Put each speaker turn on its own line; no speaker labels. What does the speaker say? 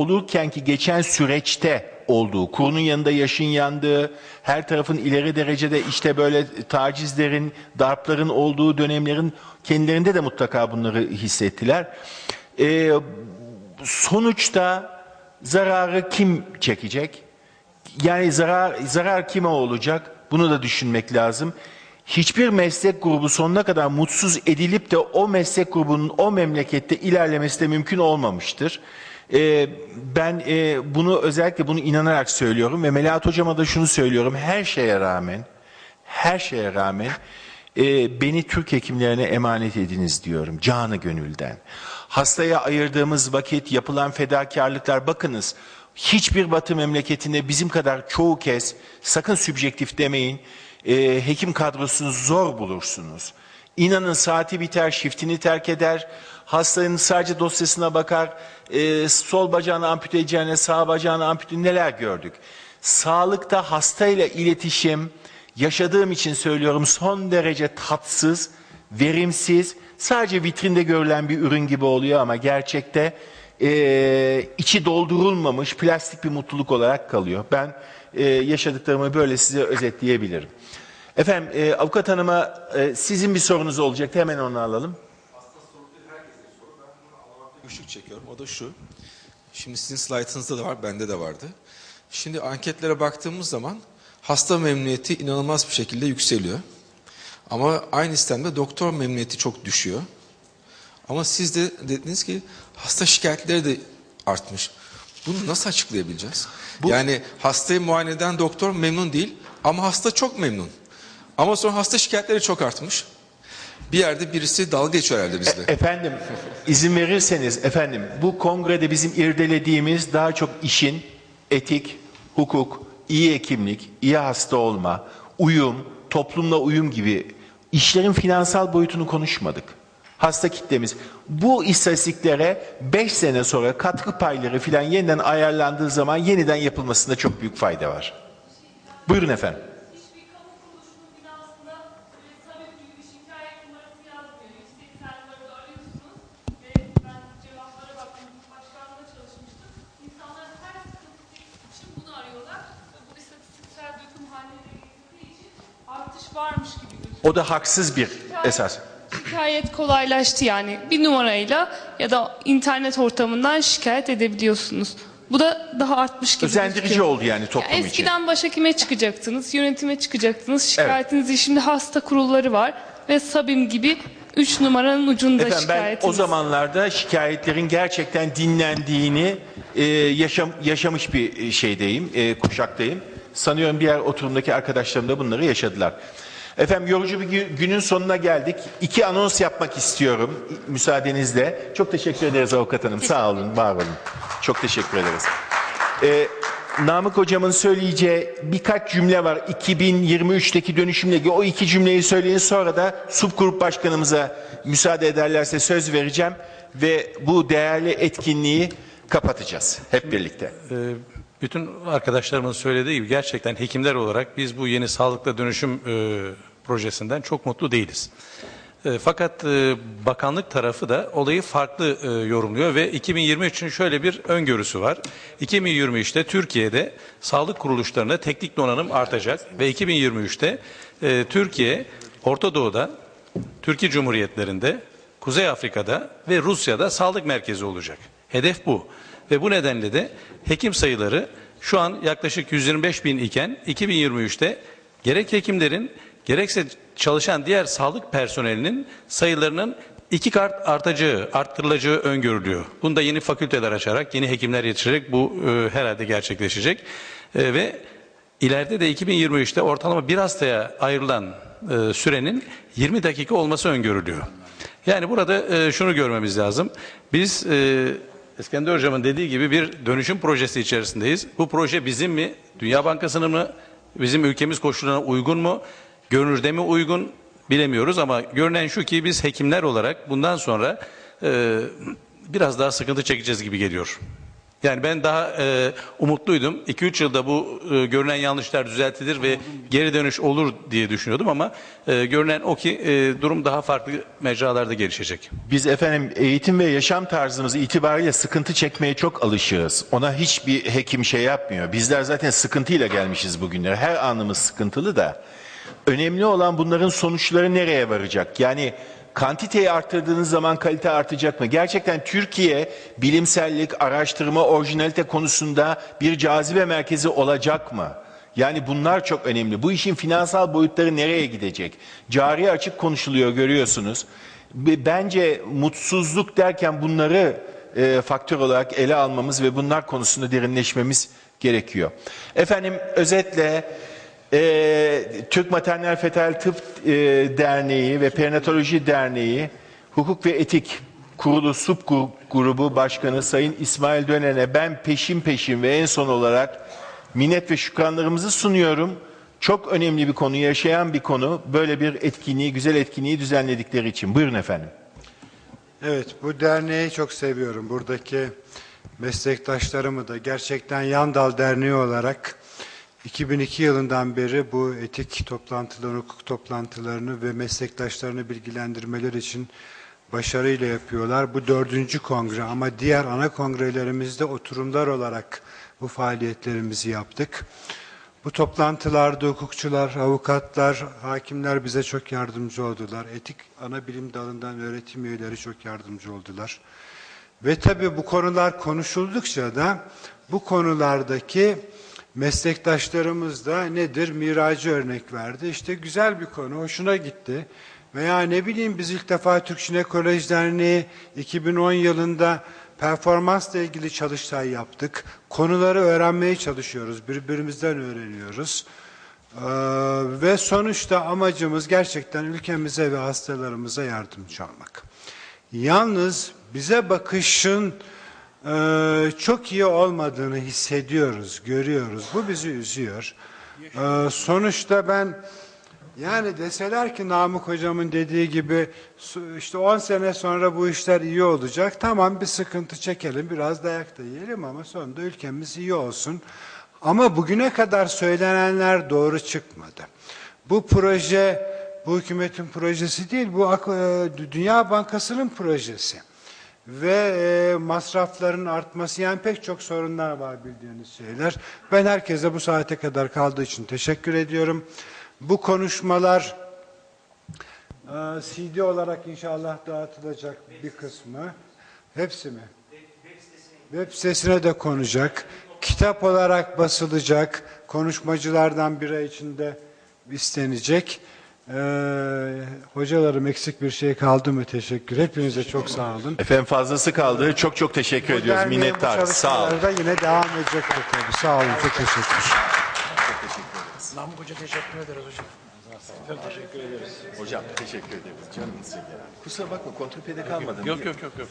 olurken ki geçen süreçte olduğu, kurunun yanında yaşın yandığı, her tarafın ileri derecede işte böyle tacizlerin, darpların olduğu dönemlerin kendilerinde de mutlaka bunları hissettiler. Ee, sonuçta zararı kim çekecek? Yani zarar zarar kime olacak? Bunu da düşünmek lazım. Hiçbir meslek grubu sonuna kadar mutsuz edilip de o meslek grubunun o memlekette ilerlemesi de mümkün olmamıştır. Ee, ben e, bunu özellikle bunu inanarak söylüyorum ve Melahat Hocama da şunu söylüyorum. Her şeye rağmen, her şeye rağmen e, beni Türk hekimlerine emanet ediniz diyorum canı gönülden. Hastaya ayırdığımız vakit, yapılan fedakarlıklar bakınız hiçbir batı memleketinde bizim kadar çoğu kez sakın sübjektif demeyin e, hekim kadrosunu zor bulursunuz. İnanın saati biter, shiftini terk eder, hastanın sadece dosyasına bakar, e, sol bacağını ampute edeceğine sağ bacağını ampute neler gördük. Sağlıkta hastayla iletişim, yaşadığım için söylüyorum son derece tatsız, verimsiz, sadece vitrinde görülen bir ürün gibi oluyor ama gerçekte e, içi doldurulmamış plastik bir mutluluk olarak kalıyor. Ben e, yaşadıklarımı böyle size özetleyebilirim. Efendim e, avukat hanıma e, sizin bir sorunuz olacaktı hemen onu alalım.
Güçlük çekiyorum. O da şu. Şimdi sizin slaytınızda da var, bende de vardı. Şimdi anketlere baktığımız zaman hasta memnuniyeti inanılmaz bir şekilde yükseliyor. Ama aynı sistemde doktor memnuniyeti çok düşüyor. Ama siz de dediniz ki hasta şikayetleri de artmış. Bunu nasıl açıklayabileceğiz? Yani hastayı muayene eden doktor memnun değil ama hasta çok memnun. Ama sonra hasta şikayetleri çok artmış. Bir yerde birisi dalga geçiyor herhalde bizle.
Efendim izin verirseniz efendim bu kongrede bizim irdelediğimiz daha çok işin etik, hukuk, iyi hekimlik, iyi hasta olma, uyum, toplumla uyum gibi işlerin finansal boyutunu konuşmadık. Hasta kitlemiz. Bu istatistiklere 5 sene sonra katkı payları filan yeniden ayarlandığı zaman yeniden yapılmasında çok büyük fayda var. Buyurun efendim.
Hiçbir kamu kuruluşunun binasında böyle tabip gibi bir şikayet numarası yazmıyor. 180 numarada arıyorsunuz ve ben cevaplara baktım. Başkanlığa çalışmıştım. İnsanlar her sıkıntı için bunu arıyorlar. Ve bu istatistiksel döküm haline getirdiği için artış varmış gibi gözüküyor.
O da haksız bir esas.
Şikayet kolaylaştı yani. Bir numarayla ya da internet ortamından şikayet edebiliyorsunuz. Bu da daha artmış gibi
Özendirici
gözüküyor.
oldu yani toplum
Ya
için.
Eskiden başhekime çıkacaktınız, yönetime çıkacaktınız, şikayetinizi şimdi hasta kurulları var ve Sabim gibi 3 numaranın ucunda
Efendim ben
şikayetiniz.
o zamanlarda şikayetlerin gerçekten dinlendiğini e, yaşam, yaşamış bir e, şeydeyim, e, kuşaktayım. Sanıyorum diğer oturumdaki arkadaşlarım da bunları yaşadılar. Efendim yorucu bir gü- günün sonuna geldik. İki anons yapmak istiyorum müsaadenizle. Çok teşekkür ederiz avukat hanım. Sağ olun, var olun. Çok teşekkür ederiz. Ee, Namık hocamın söyleyeceği birkaç cümle var. 2023'teki dönüşümle ilgili o iki cümleyi söyleyin sonra da subgrup başkanımıza müsaade ederlerse söz vereceğim ve bu değerli etkinliği kapatacağız hep birlikte.
Ee, Bütün arkadaşlarımın söylediği gibi gerçekten hekimler olarak biz bu yeni sağlıkla dönüşüm e, projesinden çok mutlu değiliz. E, fakat e, bakanlık tarafı da olayı farklı e, yorumluyor ve 2023'ün şöyle bir öngörüsü var. 2023'te Türkiye'de sağlık kuruluşlarına teknik donanım artacak ve 2023'te e, Türkiye Orta Doğu'da, Türkiye Cumhuriyetlerinde, Kuzey Afrika'da ve Rusya'da sağlık merkezi olacak. Hedef bu. Ve bu nedenle de hekim sayıları şu an yaklaşık 125 bin iken 2023'te gerek hekimlerin gerekse çalışan diğer sağlık personelinin sayılarının iki kart artacağı, arttırılacağı öngörülüyor. Bunda yeni fakülteler açarak, yeni hekimler yetiştirerek bu e, herhalde gerçekleşecek. E, ve ileride de 2023'te ortalama bir hastaya ayrılan e, sürenin 20 dakika olması öngörülüyor. Yani burada e, şunu görmemiz lazım. Biz e, İskender Hocam'ın dediği gibi bir dönüşüm projesi içerisindeyiz. Bu proje bizim mi, Dünya Bankası'nın mı, bizim ülkemiz koşullarına uygun mu, görünürde mi uygun bilemiyoruz ama görünen şu ki biz hekimler olarak bundan sonra e, biraz daha sıkıntı çekeceğiz gibi geliyor. Yani ben daha e, umutluydum. 2-3 yılda bu e, görünen yanlışlar düzeltilir ve geri dönüş olur diye düşünüyordum ama e, görünen o ki e, durum daha farklı mecralarda gelişecek.
Biz efendim eğitim ve yaşam tarzımız itibariyle sıkıntı çekmeye çok alışığız. Ona hiçbir hekim şey yapmıyor. Bizler zaten sıkıntıyla gelmişiz bugünlere. Her anımız sıkıntılı da. Önemli olan bunların sonuçları nereye varacak? Yani kantiteyi arttırdığınız zaman kalite artacak mı? Gerçekten Türkiye bilimsellik, araştırma, orijinalite konusunda bir cazibe merkezi olacak mı? Yani bunlar çok önemli. Bu işin finansal boyutları nereye gidecek? Cari açık konuşuluyor görüyorsunuz. Be- Bence mutsuzluk derken bunları e, faktör olarak ele almamız ve bunlar konusunda derinleşmemiz gerekiyor. Efendim özetle e, Türk Maternal Fetal Tıp e, Derneği ve Perinatoloji Derneği Hukuk ve Etik Kurulu Subgrup Grubu Başkanı Sayın İsmail Dönen'e ben peşin peşin ve en son olarak minnet ve şükranlarımızı sunuyorum. Çok önemli bir konu, yaşayan bir konu. Böyle bir etkinliği, güzel etkinliği düzenledikleri için. Buyurun efendim.
Evet, bu derneği çok seviyorum. Buradaki meslektaşlarımı da gerçekten Yandal Derneği olarak 2002 yılından beri bu etik toplantılarını, hukuk toplantılarını ve meslektaşlarını bilgilendirmeler için başarıyla yapıyorlar. Bu dördüncü kongre ama diğer ana kongrelerimizde oturumlar olarak bu faaliyetlerimizi yaptık. Bu toplantılarda hukukçular, avukatlar, hakimler bize çok yardımcı oldular. Etik ana bilim dalından öğretim üyeleri çok yardımcı oldular. Ve tabii bu konular konuşuldukça da bu konulardaki meslektaşlarımız da nedir? Miracı örnek verdi. İşte güzel bir konu, hoşuna gitti. Veya ne bileyim biz ilk defa Türk Jinekoloji Derneği 2010 yılında performansla ilgili çalıştay yaptık. Konuları öğrenmeye çalışıyoruz, birbirimizden öğreniyoruz. Ee, ve sonuçta amacımız gerçekten ülkemize ve hastalarımıza yardımcı olmak. Yalnız bize bakışın e, çok iyi olmadığını hissediyoruz, görüyoruz. Bu bizi üzüyor. Ee, sonuçta ben yani deseler ki Namık hocamın dediği gibi işte 10 sene sonra bu işler iyi olacak. Tamam bir sıkıntı çekelim, biraz dayak da yiyelim ama sonunda ülkemiz iyi olsun. Ama bugüne kadar söylenenler doğru çıkmadı. Bu proje, bu hükümetin projesi değil, bu e, Dünya Bankası'nın projesi. Ve e, masrafların artması yani pek çok sorunlar var bildiğiniz şeyler. Ben herkese bu saate kadar kaldığı için teşekkür ediyorum. Bu konuşmalar e, CD olarak inşallah dağıtılacak bir kısmı. Hepsi mi? Web sitesine de konacak. Kitap olarak basılacak. Konuşmacılardan biri içinde istenecek. Ee, hocalarım eksik bir şey kaldı mı? Teşekkür. Hepinize çok sağ olun.
Efendim fazlası kaldı. Çok çok teşekkür ediyoruz.
Derneğin bu
Minnettar. Sağ olun.
çalışmaları da yine devam edecektir tabii. Sağ olun. Çok teşekkür.
Namık Hoca teşekkür ederiz hocam.
Hocam teşekkür ederiz. Canınız ya. Kusura bakma kontrpede kalmadın.
Yok yok yok yok.